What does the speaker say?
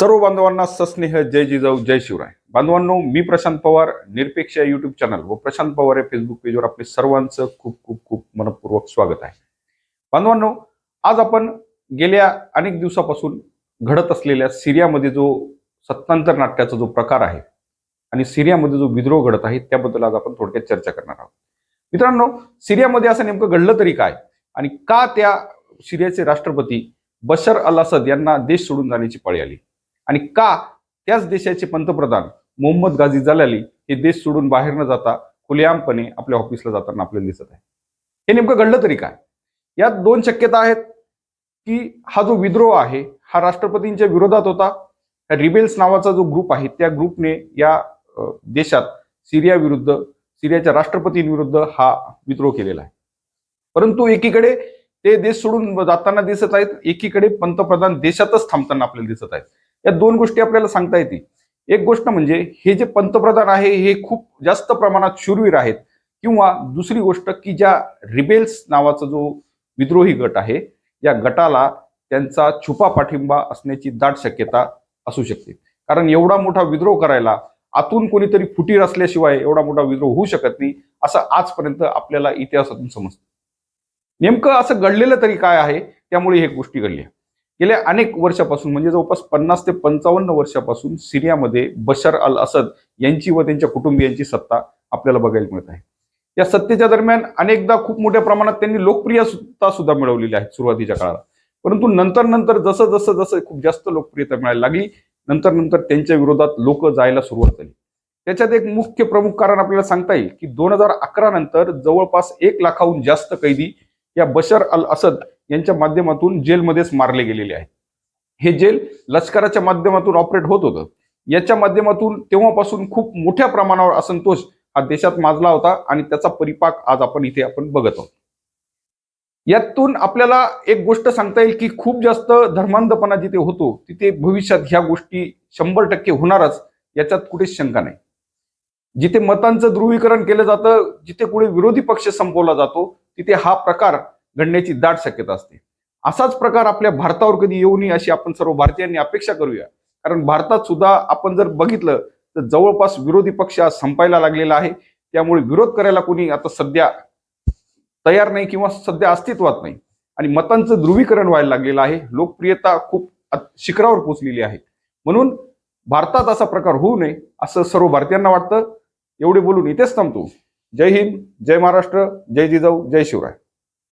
सर्व बांधवांना सस्नेह जय जिजाऊ जय शिवराय. बांधवांनो मी प्रशांत पवार निरपेक्ष या युट्यूब चॅनल व प्रशांत पवार या फेसबुक पेजवर आपले सर्वांचं खूप खूप खूप मनपूर्वक स्वागत आहे. बांधवांनो आज आपण गेल्या अनेक दिवसापासून घडत असलेल्या सिरियामध्ये जो सत्तांतर नाट्याचा जो प्रकार आहे आणि सिरियामध्ये जो विद्रोह घडत आहे त्याबद्दल आज आपण थोडक्यात चर्चा करणार आहोत. मित्रांनो सिरियामध्ये असं नेमकं घडलं तरी काय आणि का त्या सिरियाचे राष्ट्रपती बशर अल असद यांना देश सोडून जाण्याची पाळी आली? आणि का त्याच देशाचे पंतप्रधान मोहम्मद गाझी जलाली हे देश सोडून बाहेर न जाता खुलेआमपणे आपल्या ऑफिसला जाताना आपल्याला दिसत आहे. हे नेमकं घडलं तरी काय? यात दोन शक्यता आहेत की हा जो विद्रोह आहे हा राष्ट्रपतींच्या विरोधात होता. रिबेल्स नावाचा जो ग्रुप आहे त्या ग्रुपने या देशात सिरिया विरुद्ध सिरियाच्या राष्ट्रपतींविरुद्ध हा विद्रोह केलेला आहे. परंतु एकीकडे ते देश सोडून जाताना दिसत आहेत एकीकडे पंतप्रधान देशातच थांबताना आपल्याला दिसत आहेत. या दोन गोष्टी आपल्याला सांगता येतील. एक गोष्ट म्हणजे हे जे पंतप्रधान आहे हे खूप जास्त प्रमाणात शूरवीर आहेत. किंवा दुसरी गोष्ट की ज्या रिबेल्स नावाचा जो विद्रोही गट आहे या गटाला त्यांचा छुपा पाठिंबा असण्याची दाट शक्यता असू शकते. कारण एवढा मोठा विद्रोह करायला आतून कोणीतरी फुटीर असल्याशिवाय एवढा मोठा विद्रोह होऊ शकत नाही असं आजपर्यंत आपल्याला इतिहासातून समजतं. नेमकं असं घडलेलं तरी काय आहे त्यामुळे हे गोष्टी घडल्या गेल्या अनेक वर्षापासून म्हणजे जवळपास पन्नास ते पंचावन्न वर्षापासून सिरियामध्ये बशर अल असद यांची व त्यांच्या कुटुंबियांची सत्ता आपल्याला बघायला मिळत आहे. या सत्तेच्या दरम्यान अनेकदा खूप मोठ्या प्रमाणात त्यांनी लोकप्रियता सुद्धा मिळवलेली आहे सुरुवातीच्या काळात परंतु नंतर नंतर जसं जसं जसं खूप जास्त लोकप्रियता मिळायला लागली नंतर नंतर त्यांच्या विरोधात लोक जायला सुरुवात झाली. त्याच्यात एक मुख्य प्रमुख कारण आपल्याला सांगता येईल की दोन हजार अकरा नंतर जवळपास एक लाखाहून जास्त कैदी या बशर अल असद यांच्या माध्यमातून जेलमध्येच मारले गेलेले आहेत. हे जेल लष्कराच्या माध्यमातून ऑपरेट होत होतं. याच्या माध्यमातून तेव्हापासून खूप मोठ्या प्रमाणावर असंतोष हा देशात माजला होता आणि त्याचा परिपाक आज आपण इथे आपण बघत आहोत. यातून आपल्याला एक गोष्ट सांगता येईल की खूप जास्त धर्मांधपणा जिथे होतो तिथे भविष्यात ह्या गोष्टी शंभर टक्के होणारच याच्यात कुठेच शंका नाही. जिथे मतांचं ध्रुवीकरण केलं जातं जिथे कुठे विरोधी पक्ष संपवला जातो तिथे हा प्रकार घडण्याची दाट शक्यता असते. असाच प्रकार आपल्या भारतावर कधी येऊ नये अशी आपण सर्व भारतीयांनी अपेक्षा करूया. कारण भारतात सुद्धा आपण जर बघितलं तर जवळपास विरोधी पक्ष आज संपायला लागलेला आहे. त्यामुळे विरोध करायला कोणी आता सध्या तयार नाही किंवा सध्या अस्तित्वात नाही. आणि मतांचं ध्रुवीकरण व्हायला लागलेलं आहे. लोकप्रियता खूप शिखरावर पोहोचलेली आहे. म्हणून भारतात असा प्रकार होऊ नये असं सर्व भारतीयांना वाटतं. एवढे बोलून इथेच थांबतो. जय हिंद जय महाराष्ट्र जय जिजाऊ जय शिवराय.